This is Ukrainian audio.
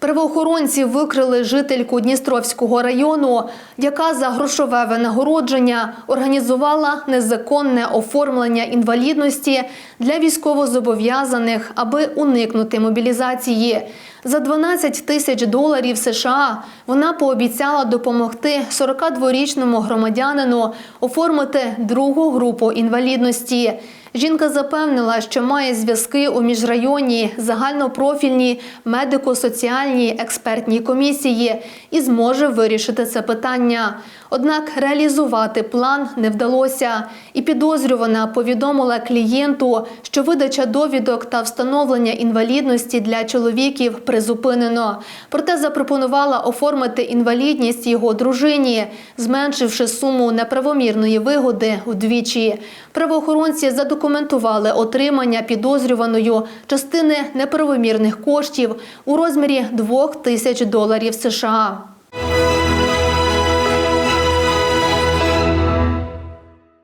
Правоохоронці викрили жительку Дністровського району, яка за грошове винагородження організувала незаконне оформлення інвалідності для військовозобов'язаних, аби уникнути мобілізації. За 12 тисяч доларів США вона пообіцяла допомогти 42-річному громадянину оформити другу групу інвалідності. Жінка запевнила, що має зв'язки у міжрайонній загальнопрофільній медико-соціальній експертній комісії і зможе вирішити це питання. Однак реалізувати план не вдалося, і підозрювана повідомила клієнту, що видача довідок та встановлення інвалідності для чоловіків призупинено. Проте запропонувала оформити інвалідність його дружині, зменшивши суму неправомірної вигоди вдвічі. Правоохоронці задокументували отримання підозрюваною частини неправомірних коштів у розмірі 2 тисяч доларів США.